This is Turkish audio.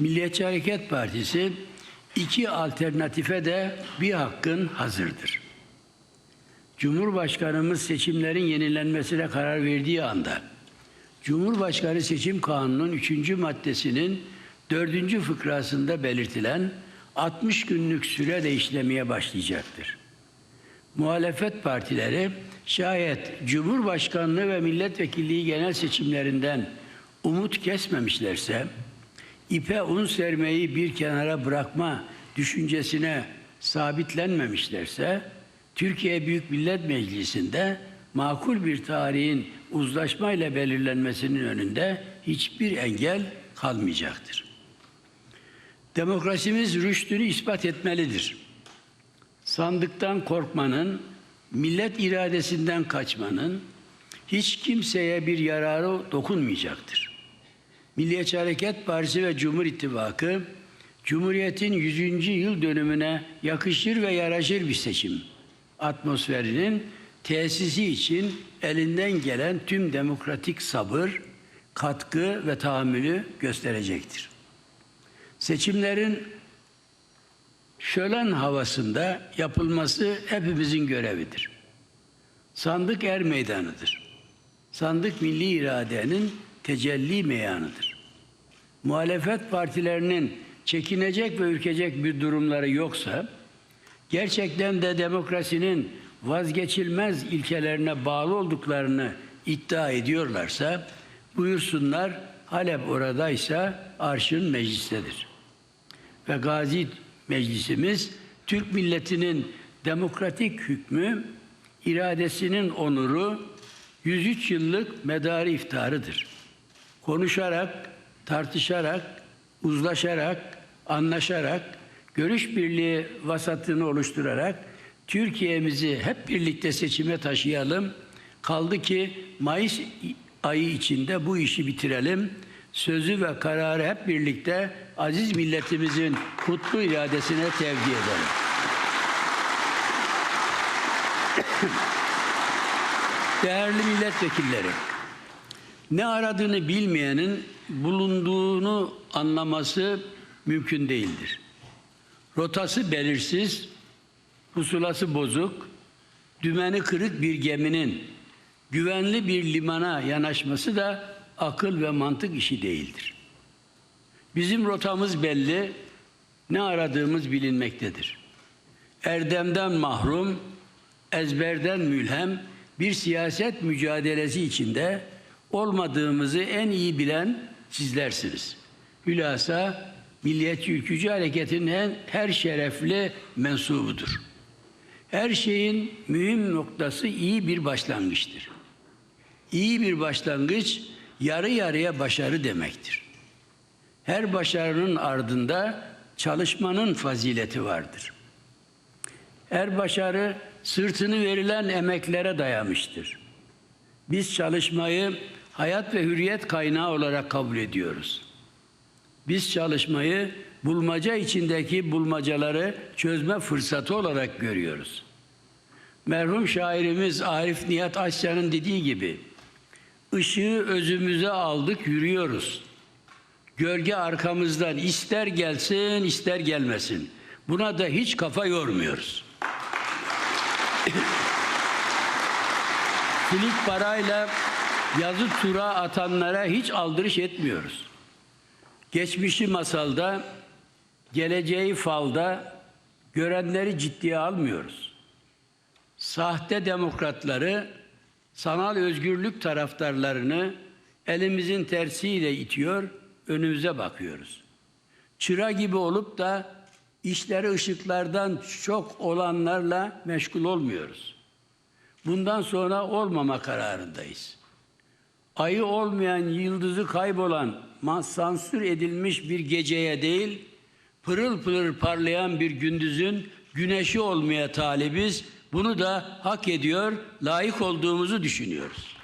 Milliyetçi Hareket Partisi iki alternatife de bir hakkın hazırdır. Cumhurbaşkanımız seçimlerin yenilenmesine karar verdiği anda Cumhurbaşkanı Seçim Kanunu'nun 3. maddesinin 4. fıkrasında belirtilen 60 günlük süre işlemeye başlayacaktır. Muhalefet partileri şayet Cumhurbaşkanlığı ve milletvekilliği genel seçimlerinden umut kesmemişlerse ipe un sermeyi bir kenara bırakma düşüncesine sabitlenmemişlerse Türkiye Büyük Millet Meclisi'nde makul bir tarihin uzlaşmayla belirlenmesinin önünde hiçbir engel kalmayacaktır. Demokrasimiz rüştünü ispat etmelidir. Sandıktan korkmanın, millet iradesinden kaçmanın hiç kimseye bir yararı dokunmayacaktır. Milliyetçi Hareket Partisi ve Cumhur İttifakı Cumhuriyet'in 100. yıl dönümüne yakışır ve yaraşır bir seçim atmosferinin tesisi için elinden gelen tüm demokratik sabır, katkı ve tahammülü gösterecektir. Seçimlerin şölen havasında yapılması hepimizin görevidir. Sandık er meydanıdır. Sandık milli iradenin tecelli meyanıdır. Muhalefet partilerinin çekinecek ve ürkecek bir durumları yoksa, gerçekten de demokrasinin vazgeçilmez ilkelerine bağlı olduklarını iddia ediyorlarsa, buyursunlar Halep oradaysa arşın meclistedir. Ve Gazi Meclisimiz Türk milletinin demokratik hükmü, iradesinin onuru 103 yıllık medarı iftarıdır. Konuşarak, tartışarak, uzlaşarak, anlaşarak, görüş birliği vasatını oluşturarak Türkiye'mizi hep birlikte seçime taşıyalım. Kaldı ki Mayıs ayı içinde bu işi bitirelim. Sözü ve kararı hep birlikte aziz milletimizin kutlu iradesine tevdi edelim. Değerli milletvekilleri, ne aradığını bilmeyenin bulunduğunu anlaması mümkün değildir. Rotası belirsiz, pusulası bozuk, dümeni kırık bir geminin güvenli bir limana yanaşması da akıl ve mantık işi değildir. Bizim rotamız belli, ne aradığımız bilinmektedir. Erdemden mahrum, ezberden mülhem bir siyaset mücadelesi içinde olmadığımızı en iyi bilen sizlersiniz. Hülasa Milliyetçi Ülkücü Hareketi'nin en- her şerefli mensubudur. Her şeyin mühim noktası iyi bir başlangıçtır. İyi bir başlangıç yarı yarıya başarı demektir. Her başarının ardında çalışmanın fazileti vardır. Her başarı sırtını verilen emeklere dayamıştır. Biz çalışmayı hayat ve hürriyet kaynağı olarak kabul ediyoruz. Biz çalışmayı bulmaca içindeki bulmacaları çözme fırsatı olarak görüyoruz. Merhum şairimiz Arif Nihat Asya'nın dediği gibi ışığı özümüze aldık yürüyoruz. Gölge arkamızdan ister gelsin ister gelmesin. Buna da hiç kafa yormuyoruz. Filik parayla yazı tura atanlara hiç aldırış etmiyoruz. Geçmişi masalda, geleceği falda görenleri ciddiye almıyoruz. Sahte demokratları, sanal özgürlük taraftarlarını elimizin tersiyle itiyor, önümüze bakıyoruz. Çıra gibi olup da işleri ışıklardan çok olanlarla meşgul olmuyoruz. Bundan sonra olmama kararındayız. Ayı olmayan, yıldızı kaybolan, sansür edilmiş bir geceye değil, pırıl pırıl parlayan bir gündüzün güneşi olmaya talibiz. Bunu da hak ediyor, layık olduğumuzu düşünüyoruz.